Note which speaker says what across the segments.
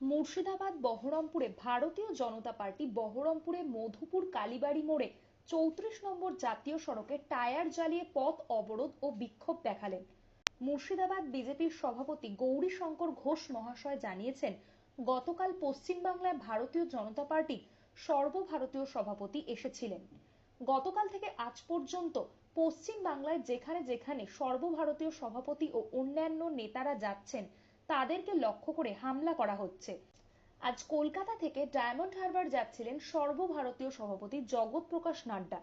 Speaker 1: মুর্শিদাবাদ, বহরমপুরে ভারতীয় জনতা পার্টি, বহরমপুরে মধুপুর কালীবাড়ি মোড়ে চৌত্রিশ নম্বর জাতীয় সড়কে টায়ার জ্বালিয়ে পথ অবরোধ ও বিক্ষোভ দেখালেন। মুর্শিদাবাদ বিজেপির সভাপতি গৌরীশঙ্কর ঘোষ মহাশয় জানিয়েছেন, গতকাল পশ্চিমবাংলায় ভারতীয় জনতা পার্টি সর্বভারতীয় সভাপতি এসেছিলেন। গতকাল থেকে আজ পর্যন্ত পশ্চিম বাংলায় যেখানে যেখানে সর্বভারতীয় সভাপতি ও অন্যান্য নেতারা যাচ্ছেন তাদেরকে লক্ষ্য করে হামলা করা হচ্ছে। আজ কলকাতা থেকে ডায়মন্ড হারবার যাচ্ছিলেন সর্বভারতীয় সভাপতি জগৎ প্রকাশ নাড্ডা।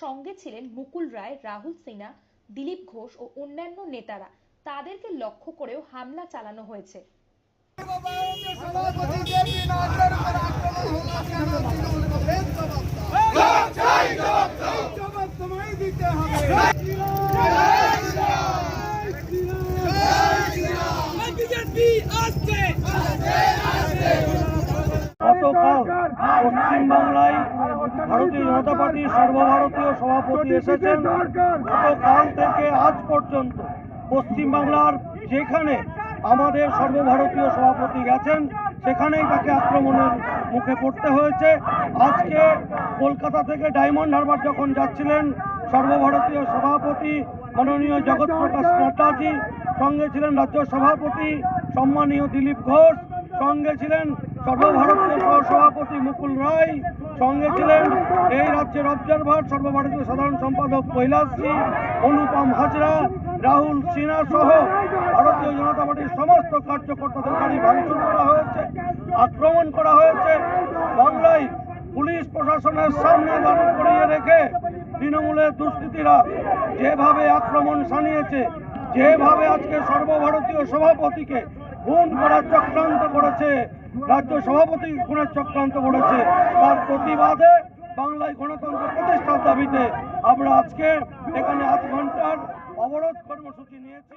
Speaker 1: সঙ্গে ছিলেন মুকুল রায় রাহুল সিনহা দিলীপ ঘোষ ও অন্যান্য নেতারা। তাদেরকে লক্ষ্য করেও হামলা চালানো হয়েছে
Speaker 2: উপর আক্রমণ হলো কেন তৃণমূল কংগ্রেস জবাব দাও জবাব তোমায় দিতে হবে বিজেপি আসছে
Speaker 3: গতকাল পশ্চিমবাংলায় ভারতীয় জনতা পার্টির সর্বভারতীয় সভাপতি এসেছেন। গতকাল থেকে আজ পর্যন্ত পশ্চিমবাংলার যেখানে আমাদের সর্বভারতীয় সভাপতি গেছেন, সেখানেই তাকে আক্রমণের মুখে পড়তে হয়েছে। আজকে কলকাতা থেকে ডায়মন্ড হারবার যখন যাচ্ছিলেন সর্বভারতীয় সভাপতি মাননীয় জগৎ প্রকাশ নাড্ডাজি সঙ্গে ছিলেন রাজ্য সভাপতি সম্মানীয় দিলীপ ঘোষ, সঙ্গে ছিলেন সর্বভারতীয় সহসভাপতি মুকুল রায় সঙ্গে ছিলেন এই রাজ্যের অবজারভার, সর্বভারতীয় সাধারণ সম্পাদক কৈলাস সিং, অনুপম হাজরা, রাহুল সিনহা সহ ভারতীয় জনতা পার্টির সমস্ত কার্যকর্তাদের গাড়ি ভাঙচুর করা হয়েছে, আক্রমণ করা হয়েছে। বাংলায় পুলিশ প্রশাসনের সামনে দাঁড়িয়ে করিয়ে রেখে তৃণমূলের দুষ্কৃতীরা যেভাবে আক্রমণ সানিয়েছে যেভাবে আজকে সর্বভারতীয় সভাপতিকে খুন করার চক্রান্ত রাজ্য সভাপতি খুনের চক্রান্ত করেছে। তার প্রতিবাদে বাংলায় গণতন্ত্র প্রতিষ্ঠার দাবিতে আমরা আজকে এখানে আধ ঘণ্টার অবরোধ কর্মসূচি নিয়েছি।